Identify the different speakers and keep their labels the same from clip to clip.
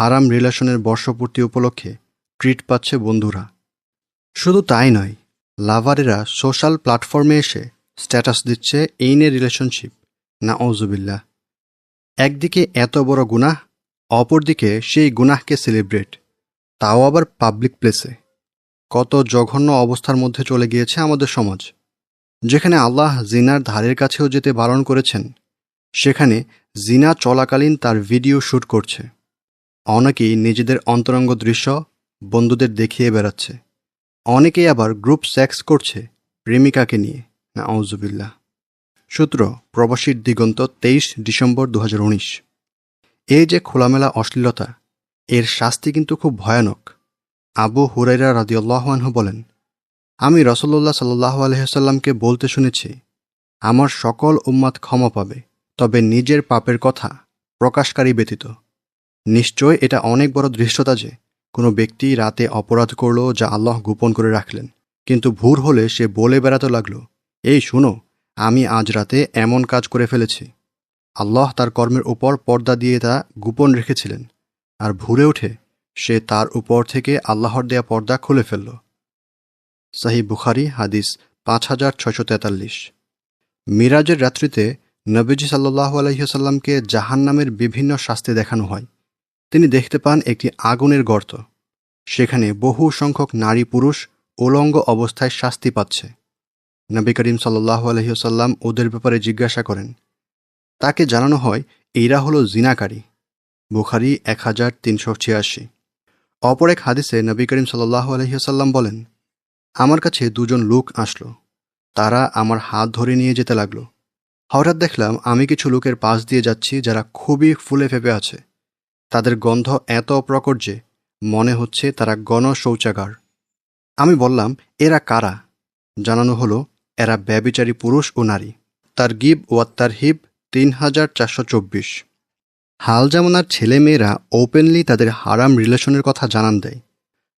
Speaker 1: হারাম রিলেশনের বর্ষপূর্তি উপলক্ষে ট্রিট পাচ্ছে বন্ধুরা। শুধু তাই নয়, লাভারেরা সোশ্যাল প্ল্যাটফর্মে এসে স্ট্যাটাস দিচ্ছে এই নিয়ে রিলেশনশিপ না ওজুবিল্লা একদিকে এত বড় গুনাহ, অপরদিকে সেই গুনাহকে সেলিব্রেট, তাও আবার পাবলিক প্লেসে। কত জঘন্য অবস্থার মধ্যে চলে গিয়েছে আমাদের সমাজ। যেখানে আল্লাহ জিনার ধারের কাছেও যেতে বারণ করেছেন, সেখানে জিনা চলাকালীন তার ভিডিও শ্যুট করছে। অনেকেই নিজেদের অন্তরঙ্গ দৃশ্য বন্ধুদের দেখিয়ে বেড়াচ্ছে। অনেকেই আবার গ্রুপ সেক্স করছে প্রেমিকাকে নিয়ে। না আউজুবিল্লা সূত্র, প্রবাসীর দিগন্ত তেইশ ডিসেম্বর দু হাজার উনিশ। এই যে খোলামেলা অশ্লীলতা, এর শাস্তি কিন্তু খুব ভয়ানক। আবু হুরাইরা রাদিউল্লাহানহু বলেন, আমি রসল্লাহ সাল্লাহ আলহিসাল্লামকে বলতে শুনেছি, আমার সকল উম্মাদ ক্ষমা পাবে, তবে নিজের পাপের কথা প্রকাশকারী ব্যতীত। নিশ্চয় এটা অনেক বড় দৃশ্যতা যে কোনো ব্যক্তি রাতে অপরাধ করল যা আল্লাহ গোপন করে রাখলেন। কিন্তু ভোর হলে সে বলে বেড়াতে লাগল, এই শুনো, আমি আজ রাতে এমন কাজ করে ফেলেছি। আল্লাহ তার কর্মের উপর পর্দা দিয়ে তা গোপন রেখেছিলেন, আর ভুরে উঠে সে তার উপর থেকে আল্লাহর দেয়া পর্দা খুলে ফেলল। সাহি বুখারি, হাদিস পাঁচ হাজার ছয়শো তেতাল্লিশ। মিরাজের রাত্রিতে নবীজি সাল্লাহ জাহান নামের বিভিন্ন শাস্তি দেখানো হয়। তিনি দেখতে পান একটি আগুনের গর্ত। সেখানে বহু সংখ্যক নারী পুরুষ উলঙ্গ অবস্থায় শাস্তি পাচ্ছে। নবী করিম সাল্লাহ আলহিহাসাল্লাম ওদের ব্যাপারে জিজ্ঞাসা করেন, তাকে জানানো হয় এরা হলো জিনাকারী। বুখারি এক হাজার তিনশো ছিয়াশি। অপর এক হাদিসে নবী করিম সাল্লাহ আলহিহাসাল্লাম বলেন, আমার কাছে দুজন লোক আসলো। তারা আমার হাত ধরে নিয়ে যেতে লাগল। হঠাৎ দেখলাম আমি কিছু লোকের পাশ দিয়ে যাচ্ছি যারা খুবই ফুলে ফেপে আছে। তাদের গন্ধ এত প্রকট যে মনে হচ্ছে তারা গণ শৌচাগার আমি বললাম, এরা কারা? জানানো হলো, এরা ব্যবিচারী পুরুষ ও নারী। তার গিব ওয়াত্তার হিব তিন হাজার চারশো চব্বিশ। হাল জামানার ছেলেমেয়েরা ওপেনলি তাদের হারাম রিলেশনের কথা জানান দেয়,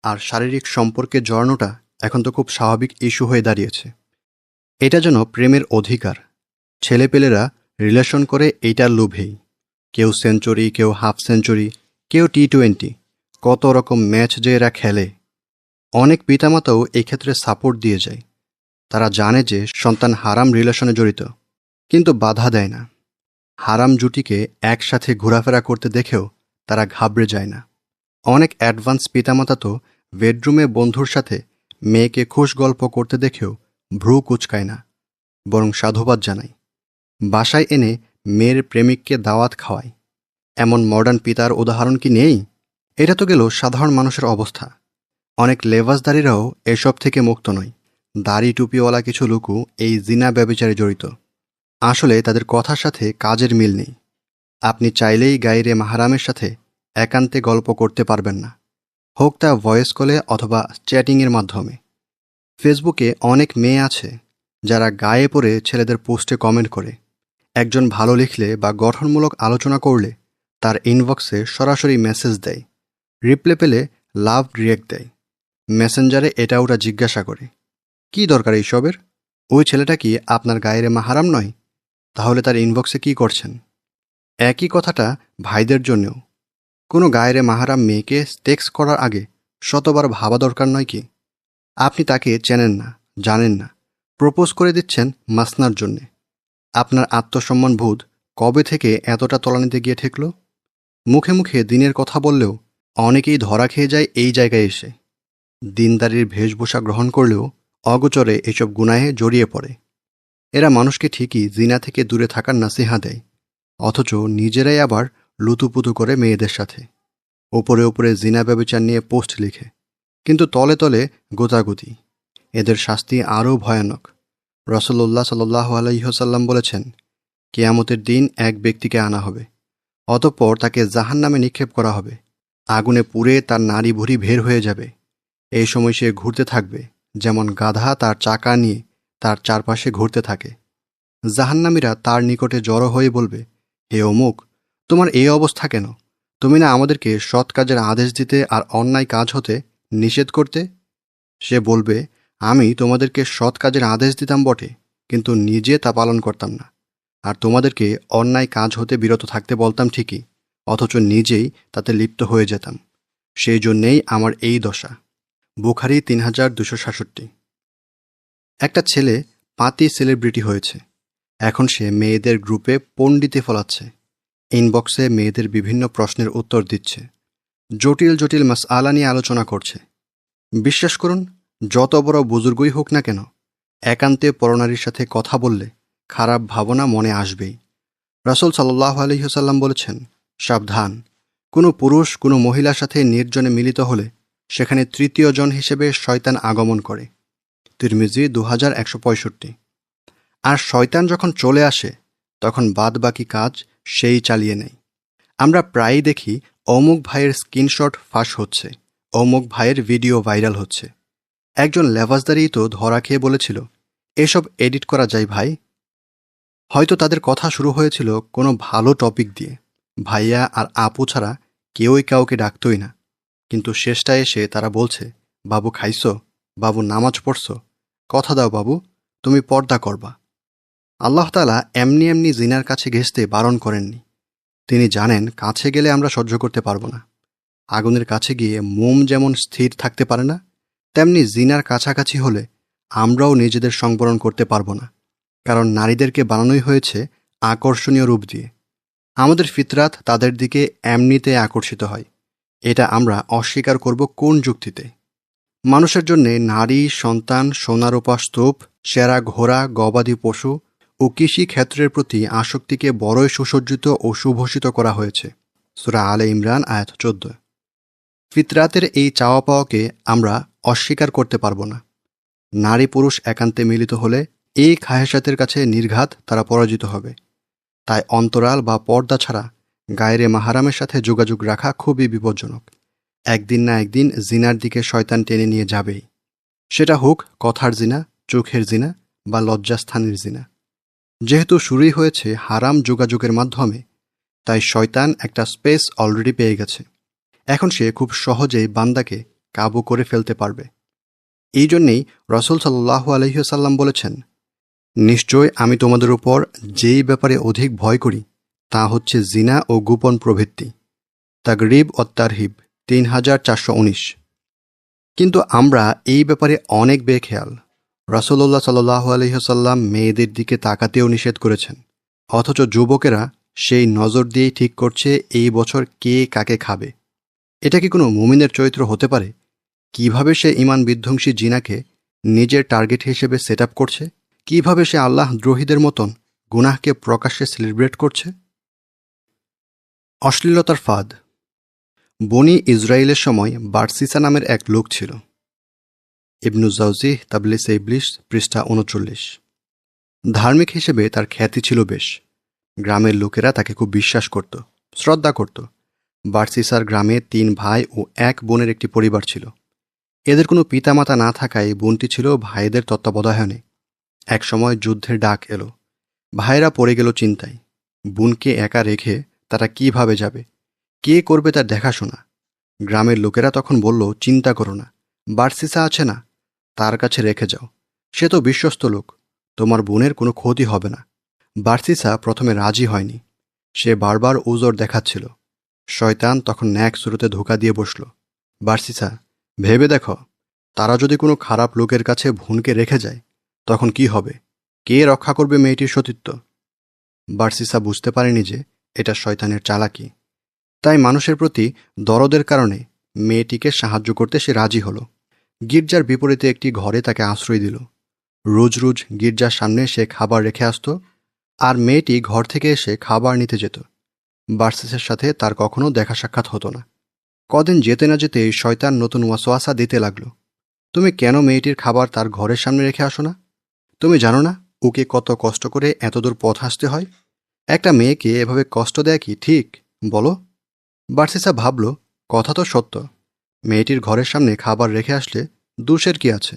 Speaker 1: আর শারীরিক সম্পর্কে জড়ানোটা এখন তো খুব স্বাভাবিক ইস্যু হয়ে দাঁড়িয়েছে। এটা যেন প্রেমের অধিকার। ছেলেপেলেরা রিলেশন করে এইটার লোভেই। কেউ সেঞ্চুরি, কেউ হাফ সেঞ্চুরি, কেউ টি টোয়েন্টি কত রকম ম্যাচ যে এরা খেলে। অনেক পিতামাতাও এই ক্ষেত্রে সাপোর্ট দিয়ে যায়। তারা জানে যে সন্তান হারাম রিলেশনে জড়িত, কিন্তু বাধা দেয় না। হারাম জুটিকে একসাথে ঘোরাফেরা করতে দেখেও তারা ঘাবড়ে যায় না। অনেক অ্যাডভান্স পিতামাতা তো বেডরুমে বন্ধুর সাথে মেয়েকে খুশ গল্প করতে দেখেও ভ্রু কুচকায় না, বরং সাধুবাদ জানায়। বাসায় এনে মেয়ের প্রেমিককে দাওয়াত খাওয়ায়। এমন মডার্ন পিতার উদাহরণ কি নেই? এটা তো গেল সাধারণ মানুষের অবস্থা। অনেক লেবাসদারিরাও এসব থেকে মুক্ত নয়। দাড়ি টুপিওয়ালা কিছু লোকও এই জিনা ব্যবচারে জড়িত। আসলে তাদের কথার সাথে কাজের মিল নেই। আপনি চাইলেই গাইরে মাহারামের সাথে একান্তে গল্প করতে পারবেন না। হোক তা ভয়েস কলে অথবা চ্যাটিংয়ের মাধ্যমে। ফেসবুকে অনেক মেয়ে আছে যারা গায়ে পড়ে ছেলেদের পোস্টে কমেন্ট করে। একজন ভালো লিখলে বা গঠনমূলক আলোচনা করলে তার ইনবক্সে সরাসরি মেসেজ দেয়। রিপ্লে পেলে লাভ রিয়েক্ট দেয়। মেসেঞ্জারে এটা ওটা জিজ্ঞাসা করে। কি দরকার এইসবের? ওই ছেলেটা কি আপনার গায়ের মাহারাম নয়? তাহলে তার ইনবক্সে কি করছেন? একই কথাটা ভাইদের জন্যও। কোনো গায়েরে মাহারাম মেয়েকে টেক্স করার আগে শতবার ভাবা দরকার নয় কি? আপনি তাকে চেনেন না, জানেন না। প্রপোজ করে দিচ্ছেন মাসনার জন্যে। আপনার আত্মসম্মান বোধ কবে থেকে এতটা তলানিতে গিয়ে ঠেকল? মুখে মুখে দিনের কথা বললেও অনেকেই ধরা খেয়ে যায় এই জায়গায় এসে। দিনদারির বেশভূষা গ্রহণ করলেও অগোচরে এসব গুনাহে জড়িয়ে পড়ে। এরা মানুষকে ঠিকই জিনা থেকে দূরে থাকার নাসিহা দেয়, অথচ নিজেরাই আবার লুতুপুতু করে মেয়েদের সাথে। ওপরে ওপরে জিনা ব্যবচার নিয়ে পোস্ট লিখে, কিন্তু তলে তলে গোতাগুতি। এদের শাস্তি আরও ভয়ানক। রসল্লাহ সাল্লাহ আলহিহসাল্লাম বলেছেন, কেয়ামতের দিন এক ব্যক্তিকে আনা হবে, অতঃপর তাকে জাহান নামে নিক্ষেপ করা হবে। আগুনে পুড়ে তার নারী ভুড়ি ভের হয়ে যাবে। এই সময় সে ঘুরতে থাকবে, যেমন গাধা তার চাকা নিয়ে তার চারপাশে ঘুরতে থাকে। জাহান্নামীরা তার নিকটে জড়ো হয়ে বলবে, হে অমুক, তোমার এই অবস্থা কেন? তুমি না আমাদেরকে সৎ কাজের আদেশ দিতে আর অন্যায় কাজ হতে নিষেধ করতে? সে বলবে আমি তোমাদেরকে সৎ কাজের আদেশ দিতাম বটে, কিন্তু নিজে তা পালন করতাম না। আর তোমাদেরকে অন্যায় কাজ হতে বিরত থাকতে বলতাম ঠিকই, অথচ নিজেই তাতে লিপ্ত হয়ে যেতাম। সেই জন্যেই আমার এই দশা। বুখারি তিন হাজার দুশো সাতষট্টি। একটা ছেলে পাতি সেলিব্রিটি হয়েছে। এখন সে মেয়েদের গ্রুপে পণ্ডিতে ফলাচ্ছে। ইনবক্সে মেয়েদের বিভিন্ন প্রশ্নের উত্তর দিচ্ছে। জটিল জটিল মাস আলা নিয়ে আলোচনা করছে। বিশ্বাস করুন যত বড় বুজুর্গই হোক না কেন, একান্তে পরনারীর সাথে কথা বললে খারাপ ভাবনা মনে আসবেই। রাসুল সাল্লাহ আলহিহসাল্লাম বলেছেন, সাবধান। কোনো পুরুষ, কোনো মহিলার সাথে নির্জনে মিলিত হলে সেখানে তৃতীয় জন হিসেবে শয়তান আগমন করে। তিরমিজি দু হাজার একশো পঁয়ষট্টি। আর শয়তান যখন চলে আসে, তখন বাদ বাকি কাজ সেই চালিয়ে নেয়। আমরা প্রায়ই দেখি অমুক ভাইয়ের স্ক্রিনশট ফাঁস হচ্ছে, অমুক ভাইয়ের ভিডিও ভাইরাল হচ্ছে। একজন লেভাসদারি তো ধরা খেয়ে বলেছিল, এসব এডিট করা যায় ভাই। হয়তো তাদের কথা শুরু হয়েছিল কোনো ভালো টপিক দিয়ে। ভাইয়া আর আপু ছাড়া কেউই কাউকে ডাকতই না। কিন্তু শেষটা এসে তারা বলছে, বাবু খাইছো? বাবু নামাজ পড়ছো? কথা দাও বাবু, তুমি পর্দা করবা। আল্লাহ তালা এমনি এমনি জিনার কাছে ঘেঁষতে বারণ করেননি। তিনি জানেন কাছে গেলে আমরা সহ্য করতে পারব না। আগুনের কাছে গিয়ে মোম যেমন স্থির থাকতে পারে না তেমনি জিনার কাছাকাছি হলে আমরাও নিজেদের সংবরণ করতে পারব না, কারণ নারীদেরকে বানানোই হয়েছে আকর্ষণীয় রূপ দিয়ে। আমাদের ফিতরাত তাদের দিকে এমনিতে আকর্ষিত হয়। এটা আমরা অস্বীকার করব কোন যুক্তিতে? মানুষের জন্যে নারী, সন্তান সোনারূপা স্তূপ, সেরা ঘোড়া, গবাদি পশু ও কৃষি ক্ষেত্রের প্রতি আসক্তিকে বড়ই সুসজ্জিত ও সুভূষিত করা হয়েছে। সুরা আলে ইমরান, আয়াত চোদ্দ। ফিতরাতের এই চাওয়া পাওয়াকে আমরা অস্বীকার করতে পারব না। নারী পুরুষ একান্তে মিলিত হলে এই খাহেসাতের কাছে নির্ঘাত তারা পরাজিত হবে। তাই অন্তরাল বা পর্দা ছাড়া গায়েরে মাহারামের সাথে যোগাযোগ রাখা খুবই বিপজ্জনক। একদিন না একদিন জিনার দিকে শয়তান টেনে নিয়ে যাবেই। সেটা হোক কথার জিনা, চোখের জিনা বা লজ্জাস্থানের জিনা। যেহেতু শুরুই হয়েছে হারাম যোগাযোগের মাধ্যমে, তাই শয়তান একটা স্পেস অলরেডি পেয়ে গেছে। এখন সে খুব সহজেই বান্দাকে কাবু করে ফেলতে পারবে। এই জন্যেই রসুল সাল্লাহ আলহিহসাল্লাম বলেছেন, নিশ্চয় আমি তোমাদের উপর যেই ব্যাপারে অধিক ভয় করি, তা হচ্ছে জিনা ও গোপন প্রবৃত্তি। তাগরিব ও তারহিব তিন হাজার চারশো উনিশ। কিন্তু আমরা এই ব্যাপারে অনেক বেখেয়াল। রসল্লাহ সাল্লাহ আলহিহসাল্লাম মেয়েদের দিকে তাকাতেও নিষেধ করেছেন। অথচ যুবকেরা সেই নজর দিয়েই ঠিক করছে এই বছর কে কাকে খাবে। এটা কি কোনো মুমিনের চরিত্র হতে পারে? কীভাবে সে ইমান বিধ্বংসী জিনাকে নিজের টার্গেট হিসেবে সেট করছে? কীভাবে সে আল্লাহ দ্রোহীদের মতন গুনাহকে প্রকাশ্যে সেলিব্রেট করছে? অশ্লীলতার ফাঁদ। বনি ইসরায়েলের সময় বার্সিসা নামের এক লোক ছিল। ইবনু ইবনুজাউজি তাবলিস ইবলিশ পৃষ্ঠা উনচল্লিশ। ধার্মিক হিসেবে তার খ্যাতি ছিল বেশ। গ্রামের লোকেরা তাকে খুব বিশ্বাস করত, শ্রদ্ধা করত। বার্সিসার গ্রামে তিন ভাই ও এক বোনের একটি পরিবার ছিল। এদের কোনো পিতামাতা না থাকায় বোনটি ছিল ভাইদের তত্ত্বাবধায়নে একসময় যুদ্ধের ডাক এলো। ভাইরা পড়ে গেল চিন্তায়। বোনকে একা রেখে তারা কীভাবে যাবে? কে করবে তার দেখাশোনা? গ্রামের লোকেরা তখন বলল, চিন্তা করো না। বার্সিসা আছে না। তার কাছে রেখে যাও। সে তো বিশ্বস্ত লোক। তোমার বোনের কোনো ক্ষতি হবে না। বার্সিসা প্রথমে রাজি হয়নি। সে বারবার উজোর দেখাচ্ছিল। শয়তান তখন ন্যাক শুরুতে ধোকা দিয়ে বসল। বার্সিসা ভেবে দেখো, তারা যদি কোনো খারাপ লোকের কাছে ভুনকে রেখে যায়, তখন কি হবে? কে রক্ষা করবে মেয়েটির সতীত্ব? বার্সিসা বুঝতে পারেনি যে এটা শয়তানের চালাকি। তাই মানুষের প্রতি দরদের কারণে মেয়েটিকে সাহায্য করতে সে রাজি হলো। গির্জার বিপরীতে একটি ঘরে তাকে আশ্রয় দিল। রোজ রোজ গির্জার সামনে সে খাবার রেখে আসত আর মেয়েটি ঘর থেকে এসে খাবার নিতে যেত। বার্সিসের সাথে তার কখনো দেখা সাক্ষাৎ হতো না। কদিন যেতে না যেতে শয়তান নতুন ওয়াসোয়াসা দিতে লাগল। তুমি কেন মেয়েটির খাবার তার ঘরের সামনে রেখে আসো না? তুমি জানো না ওকে কত কষ্ট করে এতদূর পথ আসতে হয়? একটা মেয়েকে এভাবে কষ্ট দেয় কি ঠিক? বলো। বার্সিসা ভাবল, কথা তো সত্য। মেয়েটির ঘরের সামনে খাবার রেখে আসলে দুষের কি আছে?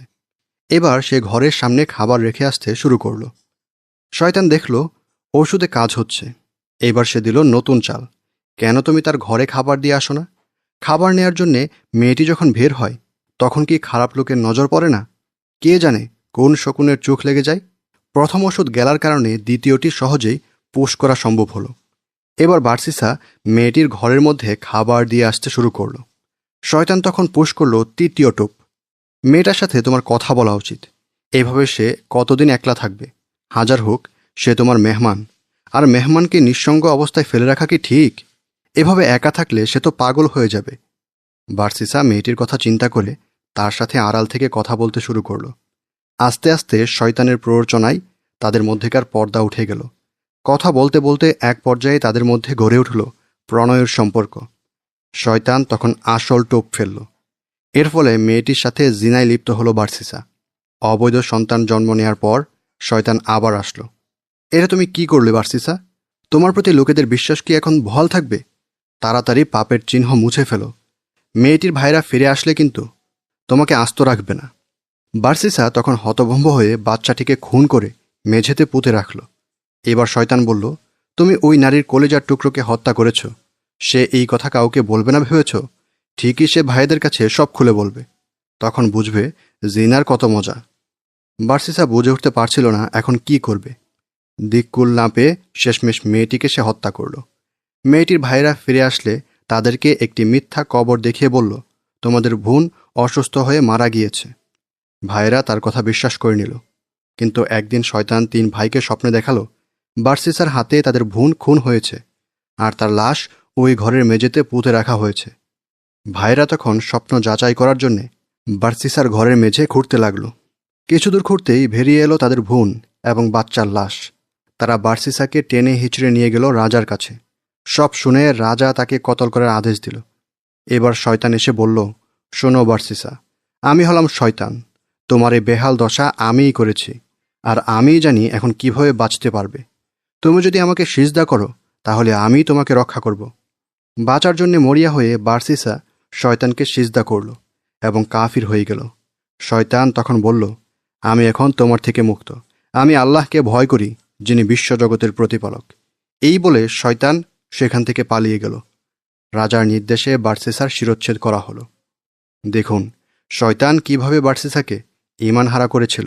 Speaker 1: এবার সে ঘরের সামনে খাবার রেখে আসতে শুরু করল। শয়তান দেখল, ওষুধে কাজ হচ্ছে। এবার সে দিল নতুন চাল। কেন তুমি তার ঘরে খাবার দিয়ে আসো না? খাবার নেয়ার জন্যে মেয়েটি যখন বের হয়, তখন কি খারাপ লোকের নজর পড়ে না? কে জানে কোন শকুনের চোখ লেগে যায়? প্রথম ওষুধ গেলার কারণে দ্বিতীয়টি সহজেই পোষ করা সম্ভব হলো। এবার বার্সিসা মেয়েটির ঘরের মধ্যে খাবার দিয়ে আসতে শুরু করল। শয়তান তখন পুশ করল তৃতীয় টোপ। মেয়েটার সাথে তোমার কথা বলা উচিত। এভাবে সে কতদিন একলা থাকবে? হাজার হোক, সে তোমার মেহমান। আর মেহমানকে নিঃসঙ্গ অবস্থায় ফেলে রাখা কি ঠিক? এভাবে একা থাকলে সে তো পাগল হয়ে যাবে। বার্সিসা মেয়েটির কথা চিন্তা করে তার সাথে আড়াল থেকে কথা বলতে শুরু করল। আস্তে আস্তে শয়তানের প্ররোচনায় তাদের মধ্যেকার পর্দা উঠে গেল। কথা বলতে বলতে এক পর্যায়ে তাদের মধ্যে গড়ে উঠল প্রণয়ের সম্পর্ক। শয়তান তখন আসল টোপ ফেলল। এর ফলে মেয়েটির সাথে জিনায় লিপ্ত হলো বার্সিসা। অবৈধ সন্তান জন্ম নেয়ার পর শয়তান আবার আসলো। এটা তুমি কি করলে বার্সিসা? তোমার প্রতি লোকেদের বিশ্বাস কি এখন বহাল থাকবে? তাড়াতাড়ি পাপের চিহ্ন মুছে ফেলো। মেয়েটির ভাইরা ফিরে আসলে কিন্তু তোমাকে আস্ত রাখবে না। বার্সিসা তখন হতভম্ব হয়ে বাচ্চাটিকে খুন করে মেঝেতে পুঁতে রাখল। এবার শয়তান বলল, তুমি ওই নারীর কলেজার টুকরোকে হত্যা করেছ। সে এই কথা কাউকে বলবে না ভেবেছ? ঠিকই সে ভাইদের কাছে সব খুলে বলবে। তখন বুঝবে জিনার কত মজা। বার্সিসা বুঝে উঠতে পারছিল না এখন কি করবে। দিককুল না পেয়ে শেষমেশ মেয়েটিকে সে হত্যা করল। মেয়েটির ভাইরা ফিরে আসলে তাদেরকে একটি মিথ্যা কবর দেখিয়ে বলল, তোমাদের বোন অসুস্থ হয়ে মারা গিয়েছে। ভাইরা তার কথা বিশ্বাস করে নিল। কিন্তু একদিন শয়তান তিন ভাইকে স্বপ্নে দেখাল, বার্সিসার হাতে তাদের বোন খুন হয়েছে আর তার লাশ ওই ঘরের মেঝেতে পুঁতে রাখা হয়েছে। ভাইরা তখন স্বপ্ন যাচাই করার জন্যে বার্সিসার ঘরের মেঝে খুঁড়তে লাগল। কিছু দূর খুঁড়তেই ভেরিয়ে এলো তাদের বোন এবং বাচ্চার লাশ। তারা বার্সিসাকে টেনে হিচড়ে নিয়ে গেল রাজার কাছে। সব শুনে রাজা তাকে কতল করার আদেশ দিল। এবার শয়তান এসে বলল, শোনো বার্সিসা, আমি হলাম শয়তান। তোমার এই বেহাল দশা আমিই করেছি, আর আমিই জানি এখন কীভাবে বাঁচতে পারবে। তুমি যদি আমাকে সিজদা করো, তাহলে আমি তোমাকে রক্ষা করব। বাঁচার জন্যে মরিয়া হয়ে বার্সিসা শয়তানকে সিজদা করল এবং কাফির হয়ে গেল। শয়তান তখন বলল, আমি এখন তোমার থেকে মুক্ত। আমি আল্লাহকে ভয় করি, যিনি বিশ্বজগতের প্রতিপালক। এই বলে শয়তান সেখান থেকে পালিয়ে গেল। রাজার নির্দেশে বার্সেসার শিরোচ্ছেদ করা হলো। দেখুন, শয়তান কীভাবে বার্সেসাকে ইমান হারা করেছিল।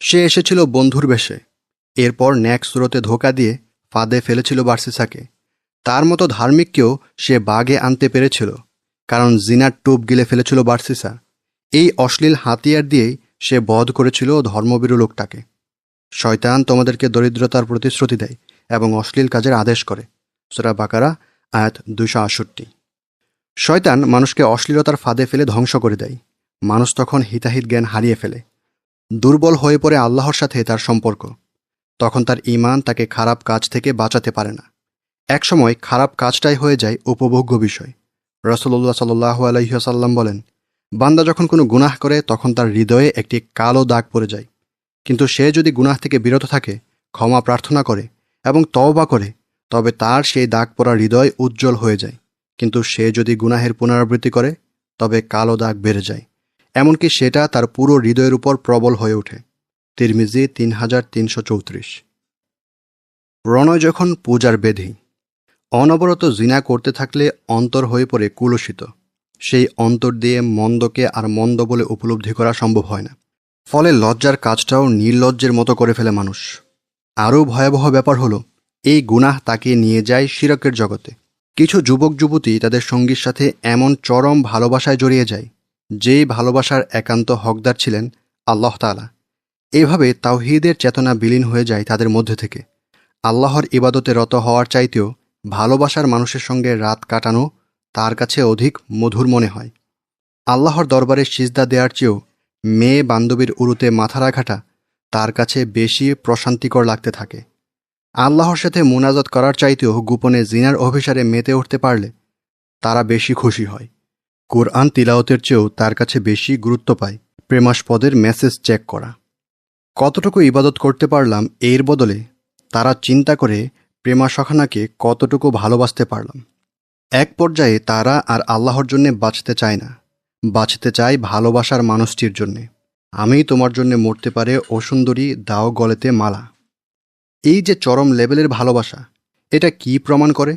Speaker 1: সে এসেছিল বন্ধুর বেশে। এরপর ন্যাক সুরতে ধোকা দিয়ে ফাঁদে ফেলেছিল বার্সেসাকে। তার মতো ধার্মিককেও সে বাগে আনতে পেরেছিল, কারণ জিনার টুপ গিলে ফেলেছিল বার্সিসা। এই অশ্লীল হাতিয়ার দিয়েই সে বধ করেছিল ধর্মবীরু লোকটাকে। শয়তান তোমাদেরকে দরিদ্রতার প্রতিশ্রুতি দেয় এবং অশ্লীল কাজের আদেশ করে। সুরা বাকারা, আয়াত দুশো আষট্টি শয়তান মানুষকে অশ্লীলতার ফাঁদে ফেলে ধ্বংস করে দেয়। মানুষ তখন হিতাহিত জ্ঞান হারিয়ে ফেলে। দুর্বল হয়ে পড়ে আল্লাহর সাথে তার সম্পর্ক। তখন তার ইমান তাকে খারাপ কাজ থেকে বাঁচাতে পারে না। একসময় খারাপ কাজটাই হয়ে যায় উপভোগ্য বিষয়। রসল্লাহ সাল্লাহ আলহিহাসাল্লাম বলেন, বান্দা যখন কোনো গুনাহ করে, তখন তার হৃদয়ে একটি কালো দাগ পড়ে যায়। কিন্তু সে যদি গুনাহ থেকে বিরত থাকে, ক্ষমা প্রার্থনা করে এবং তওবা করে তবে তার সেই দাগ পড়া হৃদয় উজ্জ্বল হয়ে যায়। কিন্তু সে যদি গুনাহের পুনরাবৃত্তি করে, তবে কালো দাগ বেড়ে যায়। এমনকি সেটা তার পুরো হৃদয়ের উপর প্রবল হয়ে ওঠে। তিরমিজি তিন হাজার তিনশো চৌত্রিশ। প্রণয় যখন পূজার বেধি, অনবরত জিনা করতে থাকলে অন্তর হয়ে পড়ে কুলসিত সেই অন্তর দিয়ে মন্দকে আর মন্দ বলে উপলব্ধি করা সম্ভব হয় না। ফলে লজ্জার কাজটাও নির্লজ্জের মতো করে ফেলে মানুষ। আরও ভয়াবহ ব্যাপার হলো এই গুনাহ তাকে নিয়ে যায় শিরকের জগতে। কিছু যুবক যুবতী তাদের সঙ্গীর সাথে এমন চরম ভালোবাসায় জড়িয়ে যায়, যেই ভালোবাসার একান্ত হকদার ছিলেন আল্লাহ তালা এভাবে তাওহিদের চেতনা বিলীন হয়ে যায় তাদের মধ্যে থেকে। আল্লাহর ইবাদতে রত হওয়ার চাইতেও ভালোবাসার মানুষের সঙ্গে রাত কাটানো তার কাছে অধিক মধুর মনে হয়। আল্লাহর দরবারে সিজদা দেওয়ার চেয়েও মেয়ে বান্ধবীর উরুতে মাথা রাখাটা তার কাছে বেশি প্রশান্তিকর লাগতে থাকে। আল্লাহর সাথে মোনাজত করার চাইতেও গোপনে জিনার অভিসারে মেতে উঠতে পারলে তারা বেশি খুশি হয়। কোরআন তিলাওতের চেয়েও তার কাছে বেশি গুরুত্ব পায়। প্রেমাস্পদের মেসেজ চেক করা। কতটুকু ইবাদত করতে পারলাম এর বদলে তারা চিন্তা করে প্রেমা সখানাকে কতটুকু ভালোবাসতে পারলাম। এক পর্যায়ে তারা আর আল্লাহর জন্যে বাঁচতে চায় না। বাঁচতে চায় ভালোবাসার মানুষটির জন্যে। আমি তোমার জন্যে মরতে পারে অসুন্দরী দাও গলেতে মালা। এই যে চরম লেভেলের ভালোবাসা, এটা কি প্রমাণ করে?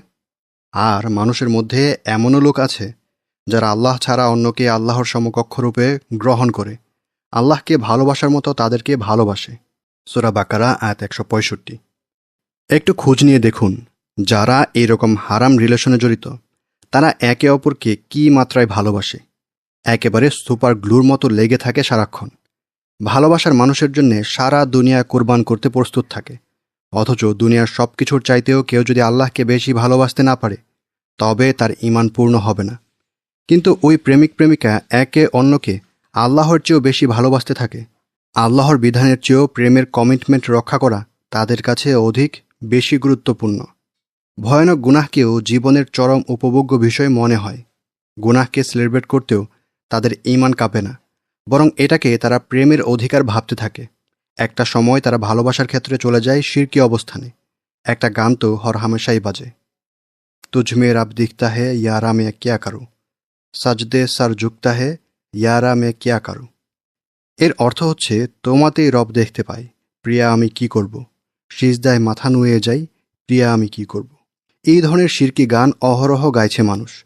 Speaker 1: আর মানুষের মধ্যে এমনও লোক আছে, যারা আল্লাহ ছাড়া অন্যকে আল্লাহর সমকক্ষ রূপে গ্রহণ করে, আল্লাহকে ভালোবাসার মতো তাদেরকে ভালোবাসে। সোরা বাকারা, আয়াত একশো পঁয়ষট্টি। একটু খোঁজ নিয়ে দেখুন, যারা এরকম হারাম রিলেশনে জড়িত, তারা একে অপরকে কী মাত্রায় ভালোবাসে? একেবারে সুপার গ্লুর মতো লেগে থাকে সারাক্ষণ। ভালোবাসার মানুষের জন্য সারা দুনিয়া কোরবান করতে প্রস্তুত থাকে। অথচ দুনিয়ার সব কিছুর চাইতেও কেউ যদি আল্লাহকে বেশি ভালোবাসতে না পারে, তবে তার ইমান পূর্ণ হবে না। কিন্তু ওই প্রেমিক প্রেমিকা একে অন্যকে আল্লাহর চেয়েও বেশি ভালোবাসতে থাকে। আল্লাহর বিধানের চেয়েও প্রেমের কমিটমেন্ট রক্ষা করা তাদের কাছে অধিক বেশি গুরুত্বপূর্ণ। ভয়ানক গুনাহকেও জীবনের চরম উপভোগ্য বিষয় মনে হয়। গুনাহকে সেলিব্রেট করতেও তাদের ইমান কাঁপে না, বরং এটাকে তারা প্রেমের অধিকার ভাবতে থাকে। একটা সময় তারা ভালোবাসার ক্ষেত্রে চলে যায় শিরকি অবস্থানে। একটা গান তো হর হামেশাই বাজে। তুঝমে রাব দিখতা হে, ইয়ারা মে ক্যা কারু? সাজদে সার যুক্তা হে, ইয়ারা মে ক্যা কারু? এর অর্থ হচ্ছে, তোমাতেই রব দেখতে পাই। প্রিয়া, আমি কি করব? সিজদায় মাথা নুয়ে যাই, প্রিয়া, আমি কি করব? এই ধরনের শিরকি গান অহরহ গাইছে মানুষ।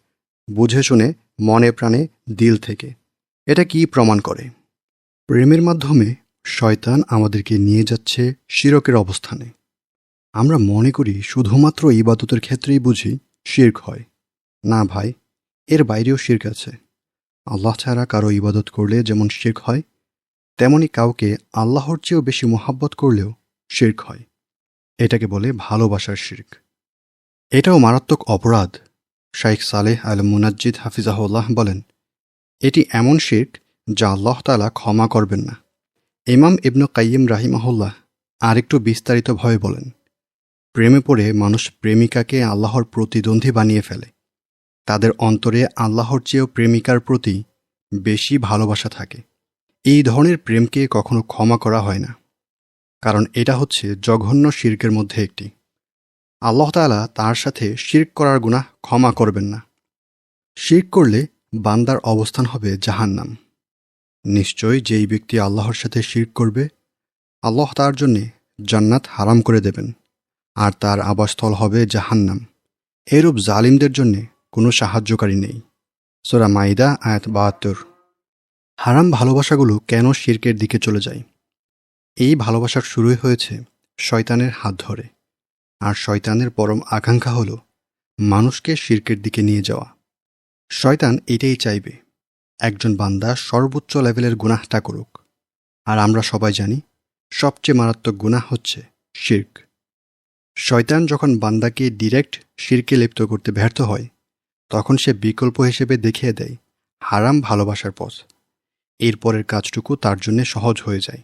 Speaker 1: বুঝে শুনে, মনে প্রাণে, দিল থেকে। এটা কি প্রমাণ করে? প্রেমের মাধ্যমে শয়তান আমাদেরকে নিয়ে যাচ্ছে শিরকের অবস্থানে। আমরা মনে করি শুধুমাত্র ইবাদতের ক্ষেত্রেই বুঝি শির্ক হয়। না ভাই, এর বাইরেও শির্ক আছে। আল্লাহ ছাড়া কারও ইবাদত করলে যেমন শির্ক হয়, তেমনি কাউকে আল্লাহর চেয়েও বেশি মোহাব্বত করলেও শির্ক হয়। এটাকে বলে ভালোবাসার শির্ক। এটাও মারাত্মক অপরাধ। শাইখ সালেহ আল মুনাজ্জিদ হাফিজাহুল্লাহ বলেন, এটি এমন শির্ক যা আল্লাহ তালা ক্ষমা করবেন না। ইমাম ইবনু কাইয়িম রাহিমাহুল্লাহ আরেকটু বিস্তারিতভাবে বলেন, প্রেমে পড়ে মানুষ প্রেমিকাকে আল্লাহর প্রতিদ্বন্দ্বী বানিয়ে ফেলে। তাদের অন্তরে আল্লাহর চেয়েও প্রেমিকার প্রতি বেশি ভালোবাসা থাকে। এই ধরনের প্রেমকে কখনো ক্ষমা করা হয় না। কারণ এটা হচ্ছে জঘন্য শির্কের মধ্যে একটি। আল্লাহ তালা তার সাথে শির্ক করার গুনাহ ক্ষমা করবেন না। শির্ক করলে বান্দার অবস্থান হবে জাহান্নাম। নিশ্চয় যেই ব্যক্তি আল্লাহর সাথে শির্ক করবে, আল্লাহ তার জন্যে জান্নাত হারাম করে দেবেন, আর তার আবাসস্থল হবে জাহান্নাম। এরূপ জালিমদের জন্যে কোনো সাহায্যকারী নেই। সোরা মাইদা, আয়াত বাহাত্তর। হারাম ভালোবাসাগুলো কেন শির্কের দিকে চলে যায়? এই ভালোবাসার শুরুই হয়েছে শয়তানের হাত ধরে, আর শয়তানের পরম আকাঙ্ক্ষা হল মানুষকে শির্কের দিকে নিয়ে যাওয়া। শয়তান এটাই চাইবে একজন বান্দা সর্বোচ্চ লেভেলের গুনাহটা করুক। আর আমরা সবাই জানি, সবচেয়ে মারাত্মক গুনাহ হচ্ছে শির্ক। শয়তান যখন বান্দাকে ডিরেক্ট শিরকে লিপ্ত করতে ব্যর্থ হয়, তখন সে বিকল্প হিসেবে দেখিয়ে দেয়, হারাম ভালোবাসার পথ। এরপরের কাজটুকু তার জন্য সহজ হয়ে যায়।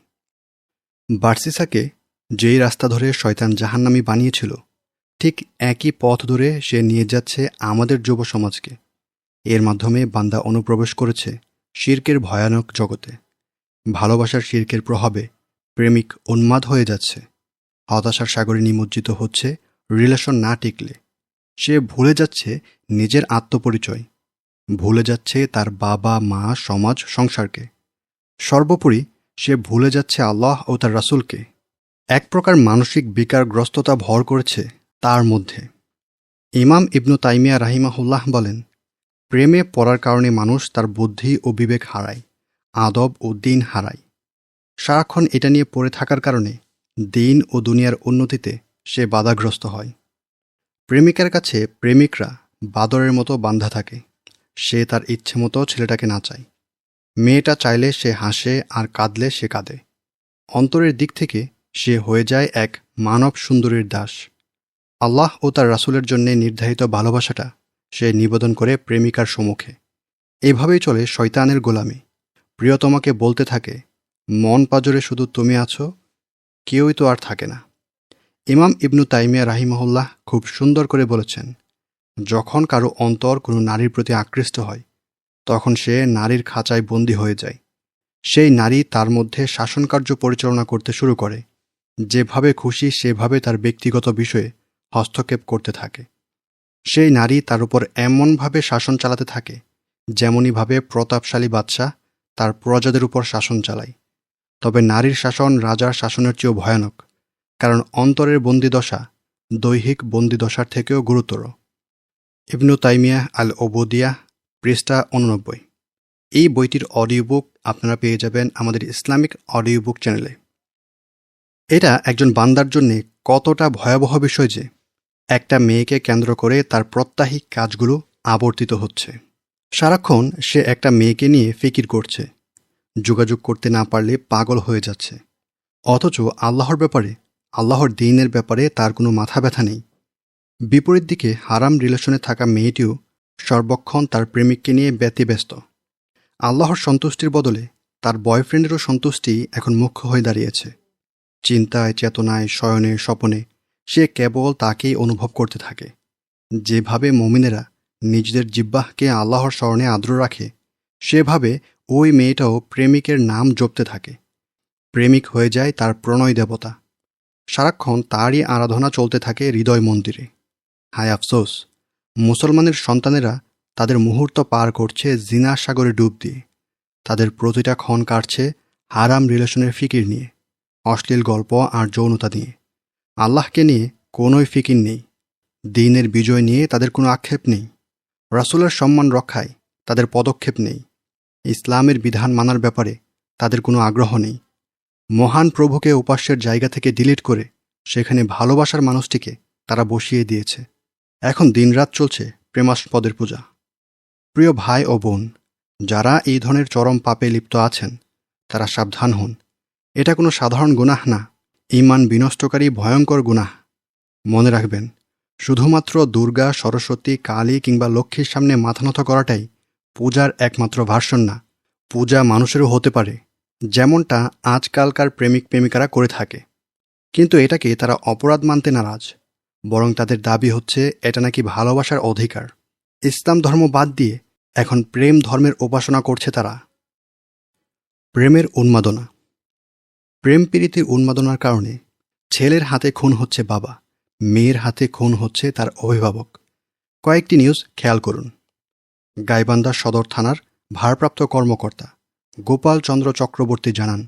Speaker 1: বার্সিসাকে যেই রাস্তা ধরে শয়তান জাহান্নামি বানিয়েছিল, ঠিক একই পথ ধরে সে নিয়ে যাচ্ছে আমাদের যুব সমাজকে। এর মাধ্যমে বান্দা অনুপ্রবেশ করেছে শির্কের ভয়ানক জগতে। ভালোবাসার শির্কের প্রভাবে প্রেমিক উন্মাদ হয়ে যাচ্ছে। হতাশার সাগরে নিমজ্জিত হচ্ছে, রিলেশন না টিকলে। সে ভুলে যাচ্ছে নিজের আত্মপরিচয়। ভুলে যাচ্ছে তার বাবা, মা, সমাজ, সংসারকে। সর্বোপরি সে ভুলে যাচ্ছে আল্লাহ ও তার রাসুলকে। এক প্রকার মানসিক বিকারগ্রস্ততা ভর করেছে তার মধ্যে। ইমাম ইবনু তাইমিয়া রাহিমাহুল্লাহ বলেন প্রেমে পড়ার কারণে মানুষ তার বুদ্ধি ও বিবেক হারায়, আদব ও দিন হারায়। সারাক্ষণ এটা নিয়ে পড়ে থাকার কারণে দিন ও দুনিয়ার উন্নতিতে সে বাধাগ্রস্ত হয়। প্রেমিকার কাছে প্রেমিকরা বাদরের মতো বান্ধা থাকে। সে তার ইচ্ছে মতো ছেলেটাকে নাচায় মেয়েটা চাইলে সে হাসে আর কাঁদলে সে কাঁদে। অন্তরের দিক থেকে সে হয়ে যায় এক মানব সুন্দরীর দাস। আল্লাহ ও তার রাসুলের জন্যে নির্ধারিত ভালোবাসাটা সে নিবেদন করে প্রেমিকার সম্মুখে। এভাবেই চলে শয়তানের গোলামি। প্রিয়তমাকে বলতে থাকে, মন পাজরে শুধু তুমি আছো, কেউই তো আর থাকে না। ইমাম ইবনু তাইমিয়া রাহিমহল্লাহ খুব সুন্দর করে বলেছেন, যখন কারও অন্তর কোনো নারীর প্রতি আকৃষ্ট হয়, তখন সে নারীর খাঁচায় বন্দী হয়ে যায়। সেই নারী তার মধ্যে শাসনকার্য পরিচালনা করতে শুরু করে। যেভাবে খুশি সেভাবে তার ব্যক্তিগত বিষয়ে হস্তক্ষেপ করতে থাকে। সেই নারী তার উপর এমনভাবে শাসন চালাতে থাকে, যেমনইভাবে প্রতাপশালী বাদশাহ তার প্রজাদের উপর শাসন চালায়। তবে নারীর শাসন রাজার শাসনের চেয়েও ভয়ানক, কারণ অন্তরের বন্দিদশা দৈহিক বন্দিদশার থেকেও গুরুতর। ইবনু তাইমিয়া আল ওবুদিয়া পৃষ্ঠা উননব্বই। এই বইটির অডিও বুক আপনারা পেয়ে যাবেন আমাদের ইসলামিক অডিও বুক চ্যানেলে। এটা একজন বান্দার জন্যে কতটা ভয়াবহ বিষয় যে একটা মেয়েকে কেন্দ্র করে তার প্রত্যাহিক কাজগুলো আবর্তিত হচ্ছে। সারাক্ষণ সে একটা মেয়েকে নিয়ে ফিকির করছে, যোগাযোগ করতে না পারলে পাগল হয়ে যাচ্ছে। অথচ আল্লাহর ব্যাপারে, আল্লাহর দিনের ব্যাপারে তার কোনো মাথা ব্যথা নেই। বিপরীত দিকে হারাম রিলেশনে থাকা মেয়েটিও সর্বক্ষণ তার প্রেমিককে নিয়ে ব্যতিব্যস্ত। আল্লাহর সন্তুষ্টির বদলে তার বয়ফ্রেন্ডেরও সন্তুষ্টি এখন মুখ্য হয়ে দাঁড়িয়েছে। চিন্তায়, চেতনায়, শয়নে, স্বপনে সে কেবল তাকেই অনুভব করতে থাকে। যেভাবে মমিনেরা নিজেদের জিব্বাহকে আল্লাহর স্মরণে আদ্র রাখে, সেভাবে ওই মেয়েটাও প্রেমিকের নাম জপতে থাকে। প্রেমিক হয়ে যায় তার প্রণয় দেবতা। সারাক্ষণ তারই আরাধনা চলতে থাকে হৃদয় মন্দিরে। হায় আফসোস, মুসলমানের সন্তানেরা তাদের মুহূর্ত পার করছে জিনা সাগরে ডুব দিয়ে। তাদের প্রতিটা ক্ষণ কাটছে হারাম রিলেশনের ফিকির নিয়ে, অশ্লীল গল্প আর যৌনতা নিয়ে। আল্লাহকে নিয়ে কোনোই ফিকির নেই। দিনের বিজয় নিয়ে তাদের কোনো আক্ষেপ নেই। রাসুলের সম্মান রক্ষায় তাদের পদক্ষেপ নেই। ইসলামের বিধান মানার ব্যাপারে তাদের কোনো আগ্রহ নেই। মহান প্রভুকে উপাস্যের জায়গা থেকে ডিলিট করে সেখানে ভালোবাসার মানুষটিকে তারা বসিয়ে দিয়েছে। এখন দিনরাত চলছে প্রেমাস্পদের পূজা। প্রিয় ভাই ও বোন, যারা এই ধরনের চরম পাপে লিপ্ত আছেন, তারা সাবধান হন। এটা কোনো সাধারণ গুনাহ না। ইমান বিনষ্টকারী ভয়ঙ্কর গুনাহ। মনে রাখবেন, শুধুমাত্র দুর্গা, সরস্বতী, কালী কিংবা লক্ষ্মীর সামনে মাথা করাটাই পূজার একমাত্র ভার্সন না। পূজা মানুষেরও হতে পারে, যেমনটা আজকালকার প্রেমিক প্রেমিকারা করে থাকে। কিন্তু এটাকে তারা অপরাধ মানতে নারাজ? বরং তাদের দাবি হচ্ছে এটা নাকি ভালোবাসার অধিকার। ইসলাম ধর্ম বাদ দিয়ে এখন প্রেম ধর্মের উপাসনা করছে তারা। প্রেমের উন্মাদনা। প্রেম পীড়িতির উন্মাদনার কারণে ছেলের হাতে খুন হচ্ছে বাবা, মেয়ের হাতে খুন হচ্ছে তার অভিভাবক। কয়েকটি নিউজ খেয়াল করুন। গাইবান্ধা সদর থানার ভারপ্রাপ্ত কর্মকর্তা গোপাল চন্দ্র চক্রবর্তী জানান,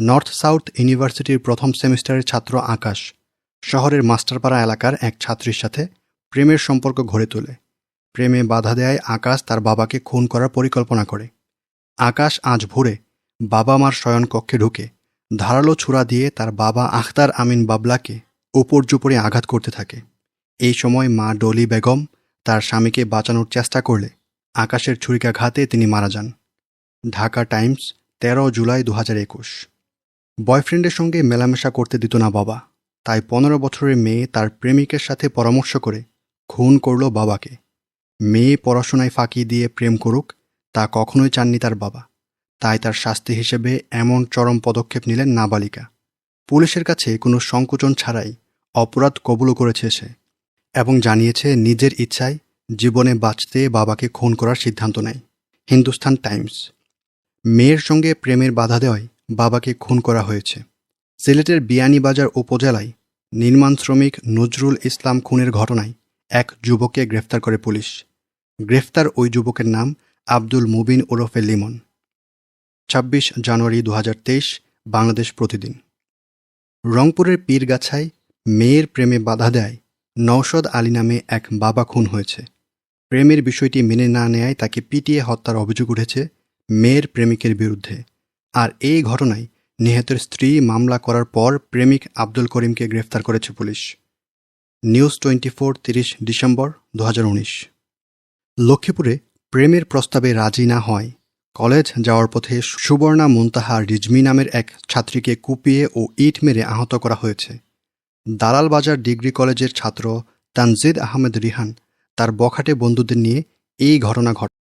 Speaker 1: নর্থ সাউথ ইউনিভার্সিটির প্রথম সেমিস্টারের ছাত্র আকাশ শহরের মাস্টারপাড়া এলাকার এক ছাত্রীর সাথে প্রেমের সম্পর্ক গড়ে তোলে। প্রেমে বাধা দেয় আকাশ তার বাবাকে খুন করার পরিকল্পনা করে। আকাশ আজ ভোরে বাবা মার শয়ন কক্ষে ঢুকে ধারালো ছুরা দিয়ে তার বাবা আখতার আমিন বাবলাকে ওপর উপর্যুপরে আঘাত করতে থাকে। এই সময় মা ডলি বেগম তার স্বামীকে বাঁচানোর চেষ্টা করলে আকাশের ছুরিকাঘাতে তিনি মারা যান। ঢাকা টাইমস, তেরো জুলাই দু হাজার একুশ। বয়ফ্রেন্ডের সঙ্গে মেলামেশা করতে দিত না বাবা। তাই পনেরো বছরের মেয়ে তার প্রেমিকের সাথে পরামর্শ করে খুন করল বাবাকে। মেয়ে পড়াশোনায় ফাঁকি দিয়ে প্রেম করুক, তা কখনোই চাননি তার বাবা। তাই তার শাস্তি হিসেবে এমন চরম পদক্ষেপ নিলেন নাবালিকা। পুলিশের কাছে কোনো সংকোচন ছাড়াই অপরাধ কবুলও করেছে সে এবং জানিয়েছে নিজের ইচ্ছায় জীবনে বাঁচতে বাবাকে খুন করার সিদ্ধান্ত নেয়। হিন্দুস্তান টাইমস। মেয়ের সঙ্গে প্রেমের বাধা দেওয়ায় বাবাকে খুন করা হয়েছে। সিলেটের বিয়ানীবাজার উপজেলায় নির্মাণ শ্রমিক নজরুল ইসলাম খুনের ঘটনায় এক যুবককে গ্রেফতার করে পুলিশ। গ্রেফতার ওই যুবকের নাম আব্দুল মুবিন ওরফে লিমন। ছাব্বিশ জানুয়ারি দু হাজার তেইশ, বাংলাদেশ প্রতিদিন। রংপুরের পীরগাছায় মেয়ের প্রেমে বাধা দেয় নওশদ আলী নামে এক বাবা খুন হয়েছে। প্রেমের বিষয়টি মেনে না নেয়ায় তাকে পিটিয়ে হত্যার অভিযোগ উঠেছে মেয়ের প্রেমিকের বিরুদ্ধে। আর এই ঘটনায় নিহতের স্ত্রী মামলা করার পর প্রেমিক আব্দুল করিমকে গ্রেফতার করেছে পুলিশ। নিউজ টোয়েন্টি ফোর তিরিশ ডিসেম্বর দু হাজার উনিশ। লক্ষ্মীপুরে প্রেমের প্রস্তাবে রাজি না হয় কলেজ যাওয়ার পথে সুবর্ণা মুনতাহা রিজমি নামের এক ছাত্রীকে কুপিয়ে ও ইট মেরে আহত করা হয়েছে। দালাল বাজার ডিগ্রি কলেজের ছাত্র তানজিদ আহমেদ রিহান তার বখাটে বন্ধুদের নিয়ে এই ঘটনা ঘটে